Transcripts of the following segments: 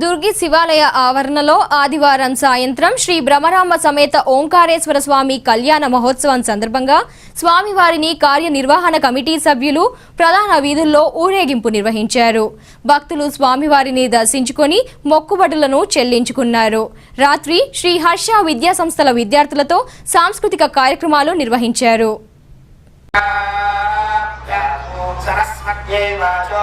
దుర్గి శివాలయ ఆవరణలో ఆదివారం సాయంత్రం శ్రీ భ్రమరామ సమేత ఓంకారేశ్వర స్వామి కళ్యాణ మహోత్సవం సందర్భంగా స్వామివారిని కార్యనిర్వహణ కమిటీ సభ్యులు ప్రధాన వీధుల్లో ఊరేగింపు నిర్వహించారు. భక్తులు స్వామివారిని దర్శించుకొని మొక్కుబడులను చెల్లించుకున్నారు. రాత్రి శ్రీ హర్ష విద్యా సంస్థల విద్యార్థులతో సాంస్కృతిక కార్యక్రమాలు నిర్వహించారు. వాచో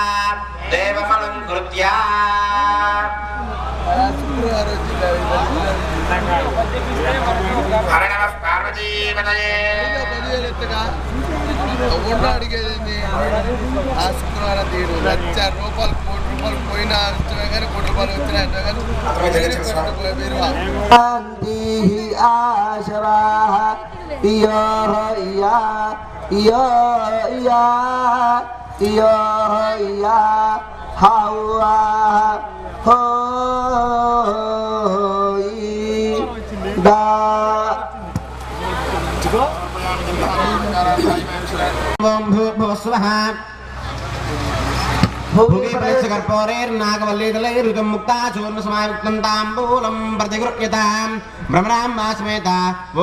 హర నమ పార్వతీ ఎవరు అడిగేది ఆ శుక్రవారం తీరు లక్ష రూపాయలు కోటి రూపాయలు పోయినా అంటున్నా కానీ కోటి రూపాయలు వచ్చినా అంటున్నా కానీ ఆశరా ఇయో ఇయా ఇయో ఇయా ఇయో ఇయా హౌవా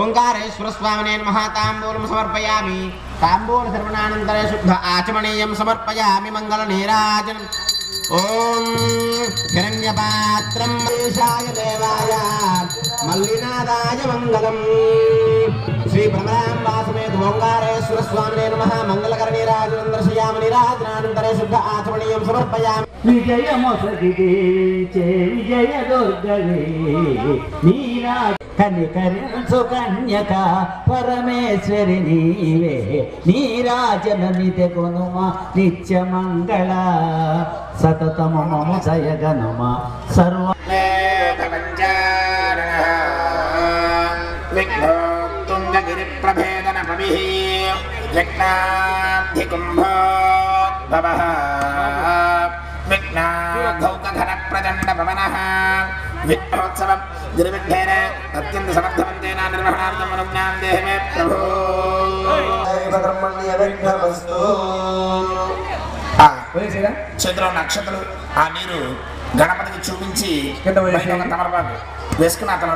ఓంకారేశ్వరస్వామినే మహాతాంబూలం సమర్పయామి. తాంబూల శ్రవణానంతరే శుద్ధ ఆచమణీయం సమర్పయామి మంగళ నీరాజనం. ఓం హిరణ్యపాత్రం మహిషాయ దేవాయ మల్లినాదాయ మంగళం. శ్రీ భ్రమరాం సమేత ఓంకారేశ్వర స్వామినే నమః. మంగళకరణి నీరాజనం దర్శయామి నీరాజనానంతరే శుద్ధ ఆచమనీయం సమర్పయామి. విజయమొసగిచే విజయ దుర్గవే. నీరా కనికరించు కన్యక పరమేశ్వరి నీవే. నీరాజనమిదె గొనుమ నిత్య మంగళ సతతము మము జయగనుమ సర్వ తుంగగిరిప్రభేదన పవి యజ్ఞాధికుంభో భవః విఘ్నాధౌకధన ప్రచండ పవనః విఘ్నోత్సవం గిరివిఘ్నేన అత్యంత సమర్థవంతేన నిర్వహణార్థం అనుజ్ఞాం దేహమే ప్రభో. చేతిలో నక్షత్రం ఆ నీరు గణపతికి చూపించి తమలపాకు వేసుకున్న